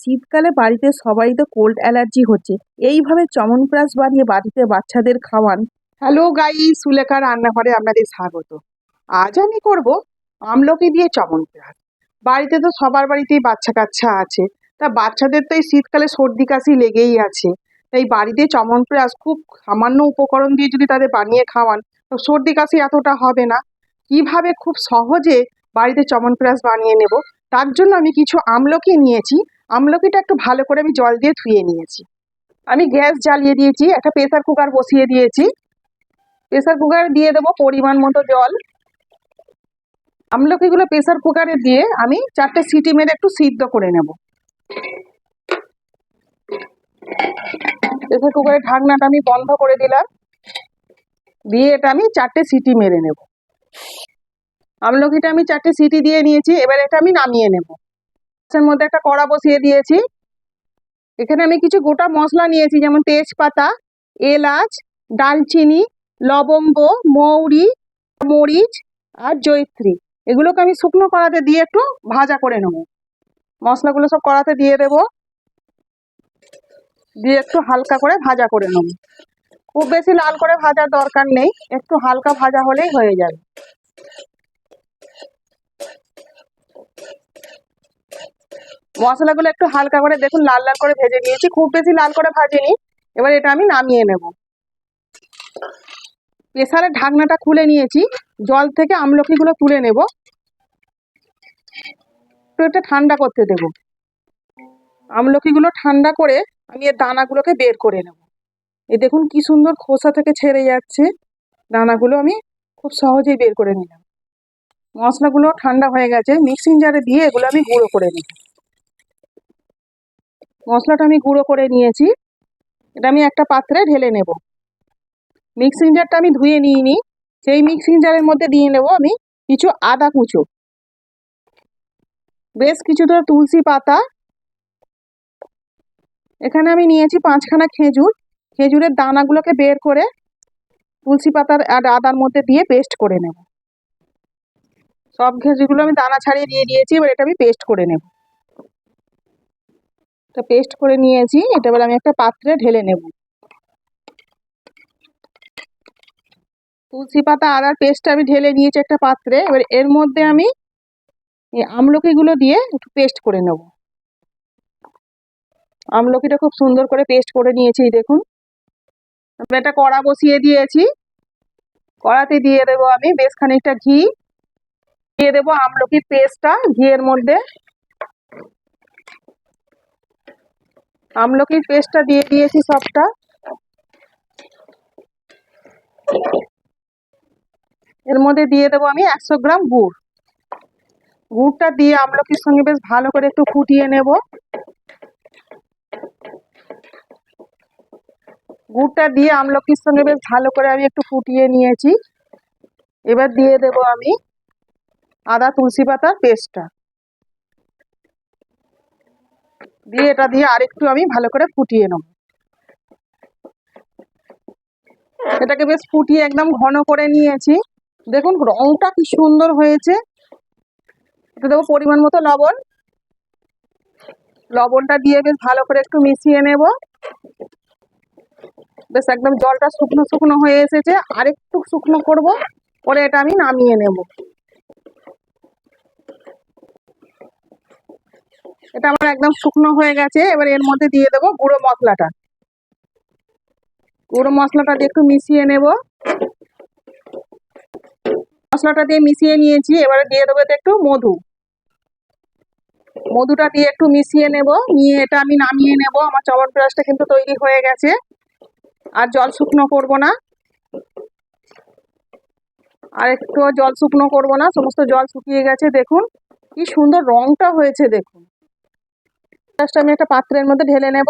শীতকালে বাড়িতে সবাই তো কোল্ড অ্যালার্জি হচ্ছে। এইভাবে চমনপ্রাশ বানিয়ে বাড়িতে বাচ্চাদের খাওয়ান। হ্যালো গাই সুলেখা রান্নাঘরে আপনাদের স্বাগত। আজ আমি করব আমলকি দিয়ে চমনপ্রাশ। বাড়িতে তো সবার বাড়িতেই বাচ্চা কাচ্চা আছে। তা বাচ্চাদের তো এই শীতকালে সর্দি কাশি লেগেই আছে। তাই বাড়িতে চমনপ্রাশ খুব সামান্য উপকরণ দিয়ে যদি তাদের বানিয়ে খাওয়ান, তো সর্দি কাশি এতটা হবে না। কীভাবে খুব সহজে বাড়িতে চমনপ্রাশ বানিয়ে নেব? তার জন্য আমি কিছু আমলকি নিয়েছি। আমলকিটা একটু ভালো করে আমি জল দিয়ে ধুয়ে নিয়েছি। আমি গ্যাস জ্বালিয়ে দিয়েছি, একটা প্রেসার কুকার বসিয়ে দিয়েছি। প্রেসার কুকারে দিয়ে দেবো পরিমাণ মতো জল। আমলকিগুলো প্রেসার কুকারে দিয়ে আমি চারটে সিটি মেরে একটু সিদ্ধ করে নেব। প্রেসার কুকারের ঢাকনাটা আমি বন্ধ করে দিলাম। দিয়ে এটা আমি চারটে সিটি মেরে নেব। আমলকিটা আমি চারটে সিটি দিয়ে নিয়েছি, এবার এটা আমি নামিয়ে নেব। এর মধ্যে একটা কড়া বসিয়ে দিয়েছি। এখানে আমি কিছু গোটা মশলা নিয়েছি, যেমন তেজপাতা, এলাচ দালচিনি লবঙ্গ, মৌরি, মরিচ আর জয়িত্রী। এগুলোকে আমি শুকনো কড়াতে দিয়ে একটু ভাজা করে নেব। মশলাগুলো সব কড়াতে দিয়ে দেব। দিয়ে একটু হালকা করে ভাজা করে নেব। খুব বেশি লাল করে ভাজার দরকার নেই, একটু হালকা ভাজা হলেই হয়ে যাবে। মশলাগুলো একটু হালকা করে দেখুন, লাল লাল করে ভেজে নিয়েছি। খুব বেশি লাল করে ভাজিনি। এবার এটা আমি নামিয়ে নেব। প্রেসারের ঢাকনাটা খুলে নিয়েছি। জল থেকে আমলকিগুলো তুলে নেব। একটু এটা ঠান্ডা করতে দেব। আমলকিগুলো ঠান্ডা করে আমি এর দানাগুলোকে বের করে নেব। এই দেখুন কি সুন্দর খোসা থেকে ছেড়ে যাচ্ছে। দানাগুলো আমি খুব সহজেই বের করে নিলাম। মশলাগুলো ঠান্ডা হয়ে গেছে। মিক্সিং জারে দিয়ে এগুলো আমি গুঁড়ো করে নিই মশলাটা আমি গুঁড়ো করে নিয়েছি। এটা আমি একটা পাত্রে ঢেলে নেব। মিক্সিং জারটা আমি ধুয়ে নিইনি। সেই মিক্সিং জারের মধ্যে দিয়ে নেব আমি কিছু আদা কুচো। বেশ কিছু ধর তুলসী পাতা। এখানে আমি নিয়েছি পাঁচখানা খেজুর। খেজুরের দানাগুলোকে বের করে তুলসী পাতার আর আদার মধ্যে দিয়ে পেস্ট করে নেব। সব খেজুরগুলো আমি দানা ছাড়িয়ে দিয়ে দিয়েছি, এবার এটা আমি পেস্ট করে নেব। এটা পেস্ট করে নিয়েছি এটা এবার আমি একটা পাত্রে ঢেলে নেব। তুলসী পাতা আদার পেস্টটা আমি ঢেলে নিয়েছি একটা পাত্রে, এবার এর মধ্যে আমি আমলকিগুলো দিয়ে একটু পেস্ট করে নেব। আমলকিটা খুব সুন্দর করে পেস্ট করে নিয়েছি, দেখুন। আমি একটা কড়া বসিয়ে দিয়েছি। কড়াতে দিয়ে দেবো আমি বেশ খানিকটা ঘি। দিয়ে দেবো আমলকির পেস্টটা ঘিয়ের মধ্যে আমলকির পেস্টটা দিয়ে দিয়েছি সবটা। এর মধ্যে দিয়ে দেবো আমি একশো গ্রাম গুড়। গুড়টা দিয়ে আমলকির সঙ্গে বেশ ভালো করে একটু ফুটিয়ে নেব। গুড়টা দিয়ে আমলকির সঙ্গে বেশ ভালো করে আমি একটু ফুটিয়ে নিয়েছি। এবার দিয়ে দেব আমি আদা, তুলসী পাতার পেস্টটা। দিয়ে এটা দিয়ে আরেকটু আমি ভালো করে ফুটিয়ে নেব। এটাকে বেশ ফুটিয়ে একদম ঘন করে নিয়েছি। দেখুন রংটা কি সুন্দর হয়েছে। এটা দেবো পরিমাণ মতো লবণ। লবণটা দিয়ে বেশ ভালো করে একটু মিশিয়ে নেব। বেশ একদম জলটা শুকনো শুকনো হয়ে এসেছে। আরেকটু শুকনো করব, পরে এটা আমি নামিয়ে নেব। এটা আমার একদম শুকনো হয়ে গেছে। এবার এর মধ্যে দিয়ে দেবো গুঁড়ো মশলাটা। গুঁড়ো মশলাটা দিয়ে একটু মিশিয়ে নেব। মশলাটা দিয়ে মিশিয়ে নিয়েছি। এবারে দিয়ে দেবো এতে একটু মধু। মধুটা দিয়ে একটু মিশিয়ে নেব। নিয়ে এটা আমি নামিয়ে নেব। আমার চবন পেঁয়াজটা কিন্তু তৈরি হয়ে গেছে। আর জল শুকনো করব না। আর একটু জল শুকনো করব না। সমস্ত জল শুকিয়ে গেছে, দেখুন। কি সুন্দর রংটা হয়েছে, দেখুন। প্লাসটা আমি একটা পাত্রের মধ্যে ঢেলে নেব।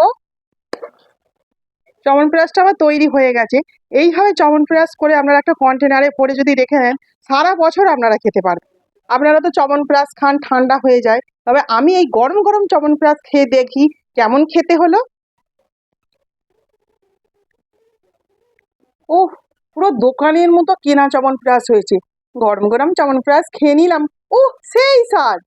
চমন প্লাসটা আমার তৈরি হয়ে গেছে। এইভাবে চমন প্লাস করে আপনারা একটা কন্টেনারে পরে যদি রেখে দেন, সারা বছর আপনারা খেতে পারবেন। আপনারা তো চমন প্লাস খান, ঠান্ডা হয়ে যায়। তবে আমি এই গরম গরম চমন প্লাস খেয়ে দেখি, কেমন খেতে হলো? ও পুরো দোকানের মতো কেনা চমন প্লাস হয়েছে। গরম গরম চমন প্লাস খেয়ে নিলাম। ও সেই স্বাদ!